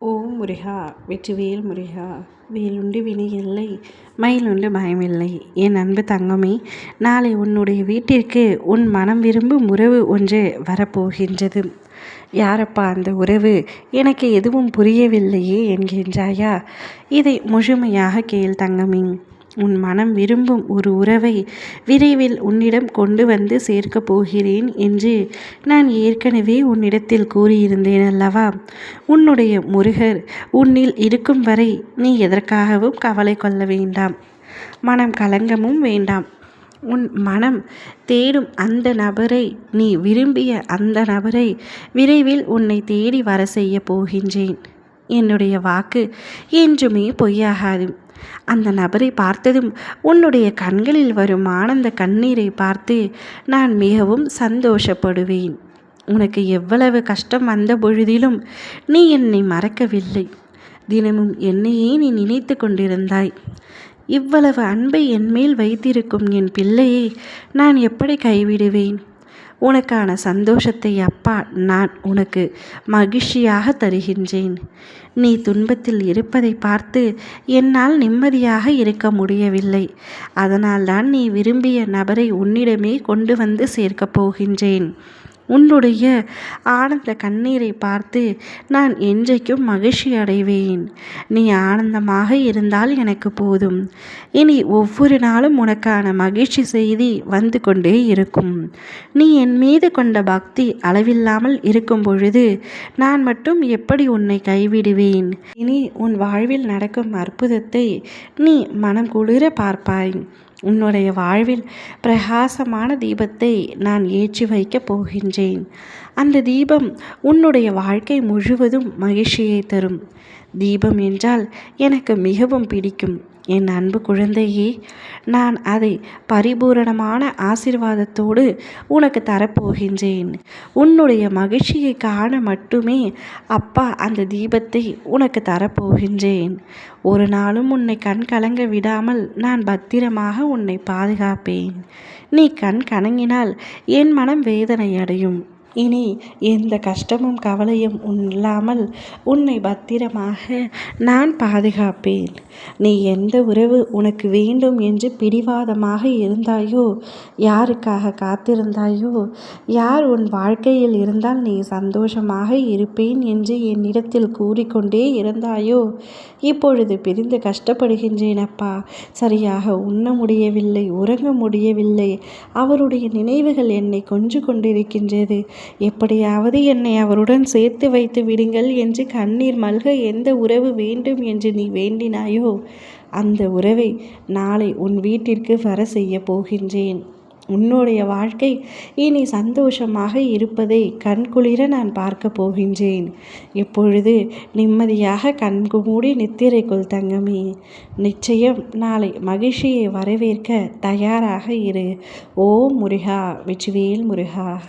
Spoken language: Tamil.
ஓம் முருகா வெற்றிவேல் முருகா வேலுண்டு வினை இல்லை மயிலுண்டு பயமில்லை. என் அன்பு தங்கமே நாளை உன்னுடைய வீட்டிற்கு உன் மனம் விரும்பும் உறவு ஒன்று வரப்போகின்றது. யாரப்பா அந்த உறவு? எனக்கு எதுவும் புரியவில்லையே என்கின்றாயா? இதை முழுமையாக கேள் தங்கமே. உன் மனம் விரும்பும் ஒரு உறவை விரைவில் உன்னிடம் கொண்டு வந்து சேர்க்கப் போகிறேன் என்று நான் ஏற்கனவே உன்னிடத்தில் கூறியிருந்தேன் அல்லவா? உன்னுடைய முருகர் உன்னில் இருக்கும் வரை நீ எதற்காகவும் கவலை கொள்ள வேண்டாம். மனம் கலங்கமும் வேண்டாம். உன் மனம் தேடும் அந்த நபரை நீ விரும்பிய அந்த நபரை விரைவில் உன்னை தேடி வர செய்ய போகின்றேன். என்னுடைய வாக்கு என்றுமே பொய்யாகாது. அந்த நபரை பார்த்ததும் உன்னுடைய கண்களில் வரும் ஆனந்த கண்ணீரை பார்த்து நான் மிகவும் சந்தோஷப்படுவேன். உனக்கு எவ்வளவு கஷ்டம் வந்த பொழுதிலும் நீ என்னை மறக்கவில்லை. தினமும் என்னையே நீ நினைத்து கொண்டிருந்தாய்? இவ்வளவு அன்பை என்மேல் வைத்திருக்கும் என் பிள்ளையை நான் எப்படி கைவிடுவேன்? உனக்கான சந்தோஷத்தை அப்பா நான் உனக்கு மகிழ்ச்சியாக தருகின்றேன். நீ துன்பத்தில் இருப்பதை பார்த்து என்னால் நிம்மதியாக இருக்க முடியவில்லை. அதனால்தான் நீ விரும்பிய நபரை உன்னிடமே கொண்டு வந்து சேர்க்கப் போகின்றேன். உன்னுடைய ஆனந்த கண்ணீரை பார்த்து நான் என்றைக்கும் மகிழ்ச்சி அடைவேன். நீ ஆனந்தமாக இருந்தால் எனக்கு போதும். இனி ஒவ்வொரு நாளும் உனக்கான மகிழ்ச்சி செய்தி வந்து கொண்டே இருக்கும். நீ என் மீது கொண்ட பக்தி அளவில்லாமல் இருக்கும் பொழுது நான் மட்டும் எப்படி உன்னை கைவிடுவேன்? இனி உன் வாழ்வில் நடக்கும் அற்புதத்தை நீ மனம் குளிர பார்ப்பாய். உன்னுடைய வாழ்வில் பிரகாசமான தீபத்தை நான் ஏற்றி வைக்கப் போகின்றேன். அந்த தீபம் உன்னுடைய வாழ்க்கை முழுவதும் மகிழ்ச்சியை தரும். தீபம் என்றால் எனக்கு மிகவும் பிடிக்கும். என் அன்பு குழந்தையே நான் அதை பரிபூரணமான ஆசிர்வாதத்தோடு உனக்கு தரப்போகின்றேன். உன்னுடைய மகிழ்ச்சியை காண மட்டுமே அப்பா அந்த தீபத்தை உனக்கு தரப்போகின்றேன். ஒரு நாளும் உன்னை கண் கலங்க விடாமல் நான் பத்திரமாக உன்னை பாதுகாப்பேன். நீ கண் கலங்கினால் என் மனம் வேதனை அடையும் இனி எந்த கஷ்டமும் கவலையும் இல்லாமல் உன்னை பத்திரமாக நான் பாதுகாப்பேன். நீ எந்த உறவு உனக்கு வேண்டும் என்று பிடிவாதமாக இருந்தாயோ யாருக்காக காத்திருந்தாயோ யார் உன் வாழ்க்கையில் இருந்தால் நீ சந்தோஷமாக இருப்பேன் என்று என்னிடத்தில் கூறிக்கொண்டே இருந்தாயோ இப்பொழுது பிரிந்து கஷ்டப்படுகின்றேன் அப்பா சரியாக உண்ண முடியவில்லை உறங்க முடியவில்லை. அவருடைய நினைவுகள் என்னை கொஞ்சு கொண்டிருக்கின்றது எப்படியாவது என்னை அவருடன் சேர்த்து வைத்து விடுங்கள் என்று கண்ணீர் மல்க எந்த உறவு வேண்டும் என்று நீ வேண்டினாயோ அந்த உறவை நாளை உன் வீட்டிற்கு வர செய்ய போகின்றேன். உன்னுடைய வாழ்க்கை இனி சந்தோஷமாக இருப்பதை கண்குளிர நான் பார்க்க போகின்றேன். இப்பொழுது நிம்மதியாக கண்கு மூடி நித்திரைக்குள் தங்கமே. நிச்சயம் நாளை மகிழ்ச்சியை வரவேற்க தயாராக இரு. ஓ முருகா வெற்றிவேல் முருகா.